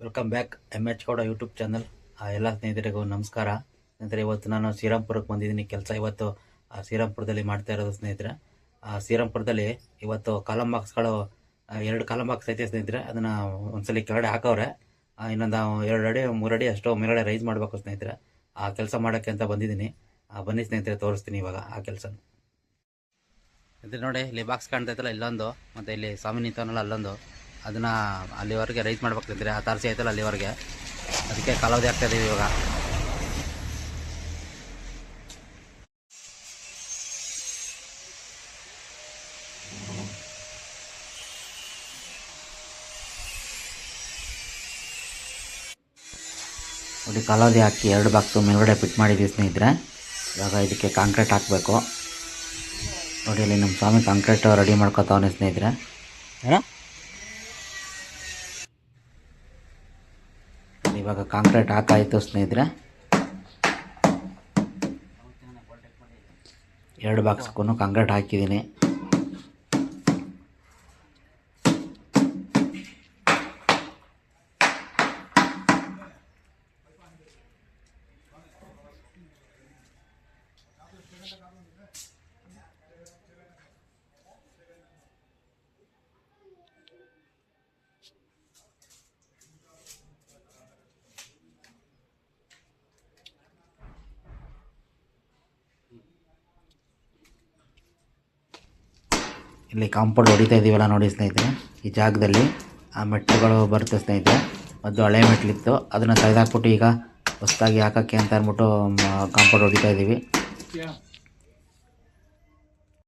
Welcome back M H Gowda YouTube channel ಎಲ್ಲ ಸ್ನೇಹಿತರಿಗೂ ನಮಸ್ಕಾರ. ಸ್ನೇಹಿತರೆ ಇವತ್ತು ನಾನು ಶ್ರೀರಾಮ್ಪುರಕ್ಕೆ ಬಂದಿದ್ದೀನಿ. ಕೆಲಸ ಇವತ್ತು ಆ, ಶ್ರೀರಾಮ್ಪುರದಲ್ಲಿ ಮಾಡ್ತಾ ಇರೋದು ಸ್ನೇಹಿತರೆ. ಆ, ಶ್ರೀರಾಮ್ಪುರದಲ್ಲಿ ಇವತ್ತು ಕಾಲಮ್ ಬಾಕ್ಸ್ಗಳು ಎರಡು ಕಾಲಮ್ ಬಾಕ್ಸ್ ಐತೆ ಸ್ನೇಹಿತರೆ. ಅದನ್ನು ಒಂದ್ಸಲಿ ಕೆಳಗಡೆ ಹಾಕವ್ರೆ. ಇನ್ನೊಂದು ಎರಡು ಅಡಿ ಮೂರು ಅಡಿ ಅಷ್ಟು ಮೇಲ್ಗಡೆ ರೈಸ್ ಮಾಡಬೇಕು ಸ್ನೇಹಿತರೆ. ಆ ಕೆಲಸ ಮಾಡೋಕ್ಕೆ ಅಂತ ಬಂದಿದ್ದೀನಿ. ಆ, ಬನ್ನಿ ಸ್ನೇಹಿತರೆ ತೋರಿಸ್ತೀನಿ ಇವಾಗ ಆ ಕೆಲಸ ಇದ್ರೆ ನೋಡಿ ಇಲ್ಲಿ ಬಾಕ್ಸ್ ಕಾಣ್ತೈತಲ್ಲ ಇಲ್ಲೊಂದು. ಮತ್ತು ಇಲ್ಲಿ ಸ್ವಾಮಿ ನಿಂತವನಲ್ಲ ಅಲ್ಲೊಂದು. ಅದನ್ನು ಅಲ್ಲಿವರೆಗೆ ರೈಸ್ ಮಾಡ್ಬೇಕಿದ್ರೆ ಆ ತಾರಸಿ ಐತಲ್ಲ ಅಲ್ಲಿವರೆಗೆ. ಅದಕ್ಕೆ ಕಾಲಾವಧಿ ಆಗ್ತಾ ಇದೀವಿ ಇವಾಗ. ನೋಡಿ ಕಾಲಾವಧಿ ಹಾಕಿ ಎರಡು ಬಾಕ್ಸು ಮೇಲ್ಗಡೆ ಫಿಟ್ ಮಾಡಿದ್ದೀವಿ ಸ್ನೇಹಿತರೆ. ಇವಾಗ ಇದಕ್ಕೆ ಕಾಂಕ್ರೀಟ್ ಹಾಕಬೇಕು. ನೋಡಿ ಇಲ್ಲಿ ನಮ್ಮ ಸ್ವಾಮಿ ಕಾಂಕ್ರೀಟ್ ರೆಡಿ ಮಾಡ್ಕೊತಾವನೆ ಸ್ನೇಹಿತರೆ. ಇವಾಗ ಕಾಂಕ್ರೀಟ್ ಹಾಕಾಯಿತು ಸ್ನೇಹಿತರೆ. ಎರಡು ಬಾಕ್ಸ್ಗೂ ಕಾಂಕ್ರೀಟ್ ಹಾಕಿದ್ದೀನಿ. ಇಲ್ಲಿ ಕಾಂಪೌಂಡ್ ಹೊಡಿತಾ ಇದ್ದೀವಲ್ಲ ನೋಡಿ ಸ್ನೇಹಿತರೆ. ಈ ಜಾಗದಲ್ಲಿ ಆ ಮೆಟ್ಲುಗಳು ಬರುತ್ತೆ ಸ್ನೇಹಿತರೆ. ಅದು ಹಳೆ ಮೆಟ್ಲಿತ್ತು ಅದನ್ನು ತೆಗೆದಾಕ್ಬಿಟ್ಟು ಈಗ ಹೊಸದಾಗಿ ಹಾಕೋಕ್ಕೆ ಅಂತ ಅಂದ್ಬಿಟ್ಟು ಕಾಂಪೌಂಡ್ ಹೊಡಿತಾ ಇದ್ದೀವಿ